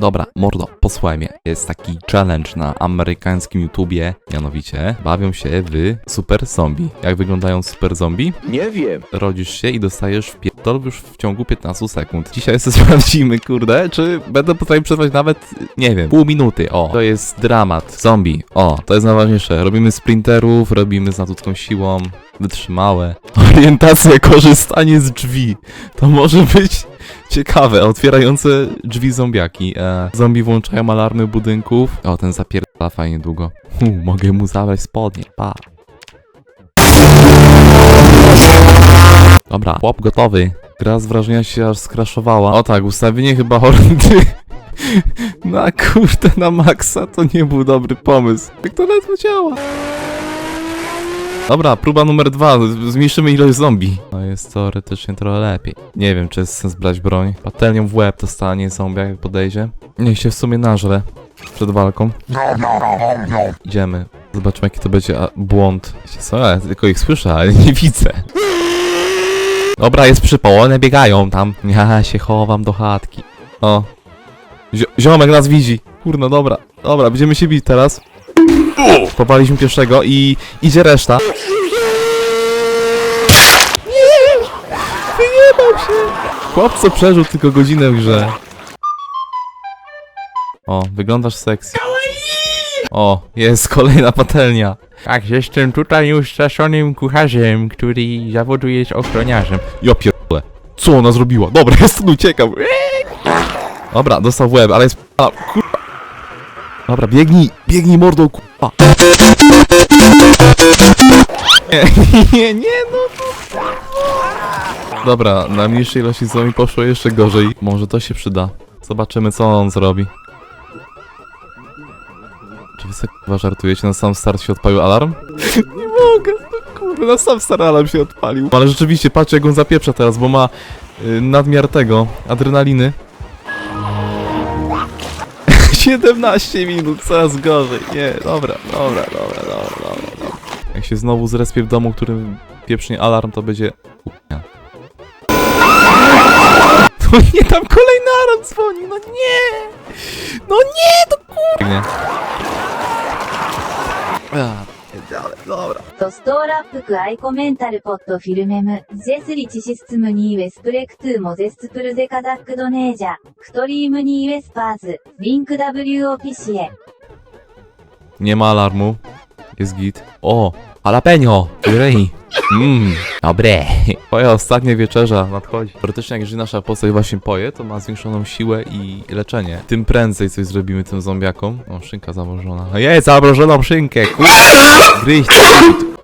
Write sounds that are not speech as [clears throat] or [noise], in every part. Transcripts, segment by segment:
Dobra, mordo, posłuchaj mnie. Jest taki challenge na amerykańskim YouTubie, mianowicie bawią się w super zombie. Jak wyglądają super zombie? Nie wiem. Rodzisz się i dostajesz w pierdol już w ciągu 15 sekund. Dzisiaj sobie [laughs] sprawdzimy, kurde, czy będę potrafił przetrwać nawet, nie wiem, pół minuty. O, to jest dramat. Zombie. O, to jest najważniejsze. Robimy sprinterów, robimy z nadludzką siłą, wytrzymałe. [laughs] Orientacja, korzystanie z drzwi. To może być ciekawe. Otwierające drzwi zombiaki. E, zombie włączają alarmy budynków. O, ten zapierdala fajnie długo. Hu, mogę mu zabrać spodnie. Pa. Dobra, chłop gotowy. Gra z wrażenia się aż skraszowała. O tak, ustawienie chyba hordy. [laughs] Na kurde, na maksa to nie był dobry pomysł. Jak to ledwo działa. Dobra, próba numer dwa. Zmniejszymy ilość zombie. No jest teoretycznie trochę lepiej. Nie wiem, czy jest sens brać broń. Patelnią w łeb dostanie zombie, jak podejdzie. Niech się w sumie nażre przed walką. Idziemy. Zobaczmy, jaki to będzie błąd. Co? Ja tylko ich słyszę, ale nie widzę. Dobra, jest przypał, one biegają tam. Ja się chowam do chatki. O. Zio ziomek nas widzi. Kurno, dobra. Dobra, będziemy się bić teraz. Popaliśmy pierwszego i idzie reszta. Chłop co przeżył tylko godzinę w grze. O, wyglądasz sexy. O, jest kolejna patelnia. Tak, jestem tutaj już straszonym kucharzem, który zawoduje jest ochroniarzem. Ja pierdolę. Co ona zrobiła? Dobra, [laughs] ja stąd uciekam. Dobra, dostał w łeb, ale jest... A, kurwa. Dobra, biegnij, biegnij mordą, kurwa. [laughs] Nie, nie, nie, no. no. Dobra, na mniejszej ilości zombie poszło jeszcze gorzej. Może to się przyda. Zobaczymy, co on zrobi. Czy wy sobie kurwa żartujecie? Na sam start się odpalił alarm? [laughs] Nie mogę, no kurde, na sam start alarm się odpalił. Ale rzeczywiście, patrzcie jak on zapieprza teraz, bo ma y, nadmiar tego, adrenaliny. [laughs] 17 minut, coraz gorzej. Nie, dobra, dobra, dobra, dobra, dobra. Jak się znowu zrespię w domu, którym pieprznie alarm, to będzie... [laughs] Kurwa. No nie, tam kolejny alarm dzwoni, no nie! No nie, to kurwa! Nie. A, dalej, dobra. トストーラップクアイコメンタルポットフィルメム、ゼスリチシスツムニーウェスプレクトゥーモゼスプルゼカザックドネージャ、クトリームニーウェスパーズ、リンク W オピシエ。 Nie ma alarmu. Jest git. O! Jalapeno! Ryj! Mmm, dobre. [laughs] Twoja ostatnia wieczerza nadchodzi. Teoretycznie jak jeżeli nasza postać właśnie poje, to ma zwiększoną siłę i leczenie. Tym prędzej coś zrobimy tym zombiakom. O, szynka zamrożona. No Jej, zamrożoną szynkę, kurwa!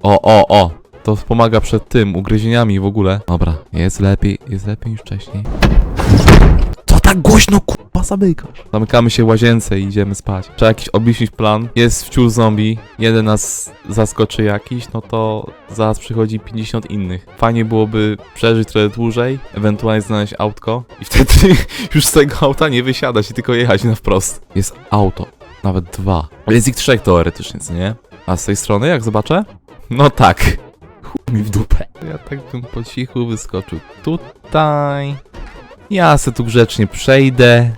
O, o, o! To pomaga przed tym, ugryzieniami w ogóle. Dobra, jest lepiej, jest lepiej niż wcześniej. Co tak głośno, kurwa, zamykasz? Zamykamy się w łazience i idziemy spać. Trzeba jakiś obmyślić plan. Jest wciul zombie, jeden nas zaskoczy jakiś, no to zaraz przychodzi 50 innych. Fajnie byłoby przeżyć trochę dłużej, ewentualnie znaleźć autko i wtedy [laughs] już z tego auta nie wysiadać i tylko jechać na wprost. Jest auto, nawet dwa. Jest ich trzech teoretycznie, co nie? A z tej strony, jak zobaczę? No tak. Chuj mi w dupę. Ja tak bym po cichu wyskoczył tutaj. Ja se tu grzecznie przejdę.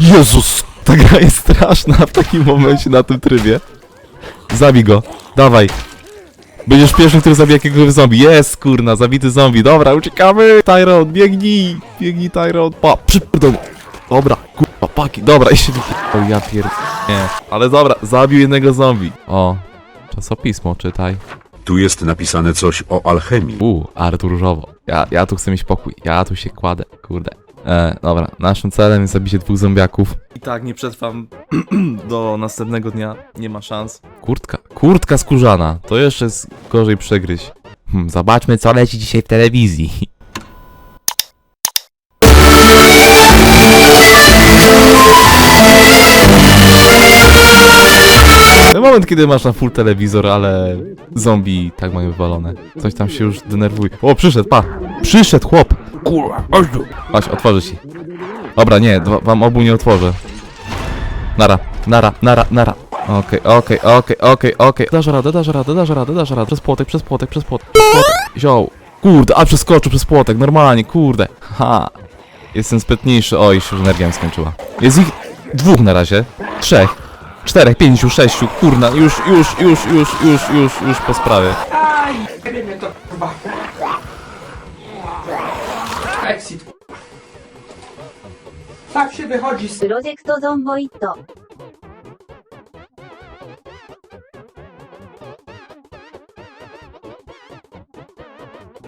Jezus! Ta gra jest straszna w takim momencie na tym trybie. Zabij go. Dawaj. Będziesz pierwszym, który zabije jakiegoś zombie. Jest, kurna, zabity zombie. Dobra, uciekamy. Tyrone, biegnij. Biegnij, Tyrone. Pa, przyprdol. Dobra, kurwa, paki. Dobra, i się. O, ja pierd... Nie. Ale dobra, zabił jednego zombie. O, czasopismo czytaj. Tu jest napisane coś o alchemii. U, Artur Różowo. Ja, ja tu chcę mieć pokój. Ja tu się kładę, kurde. E, dobra, naszym celem jest zabicie dwóch zombiaków. I tak nie przetrwam [clears throat] do następnego dnia. Nie ma szans. Kurtka. Kurtka skórzana. To jeszcze jest gorzej przegryźć. Hmm, zobaczmy, co leci dzisiaj w telewizji. Ten moment, kiedy masz na full telewizor, ale zombie tak mają wywalone. Coś tam się już denerwuje. O, przyszedł, pa! Przyszedł chłop! Kurwa, chodź tu! Chodź, otworzy ci. Dobra, nie, wam obu nie otworzę. Nara, nara, nara, nara. Okej, okej, okej, okej, okej. Dasz radę, dasz radę, dasz radę, dasz radę. Przez płotek, przez płotek, przez płotek. Przez płotek. Zioł. Kurde, a przeskoczył przez płotek, normalnie, kurde. Ha. Jestem sprytniejszy. Oj, już energia mi skończyła. Jest ich dwóch na razie. Trzech. Czterech, pięciu, sześciu, kurna, już, już, już, już, już, już, już po sprawie. Exit. Tak się wychodzi z... Rozek to zombo i to.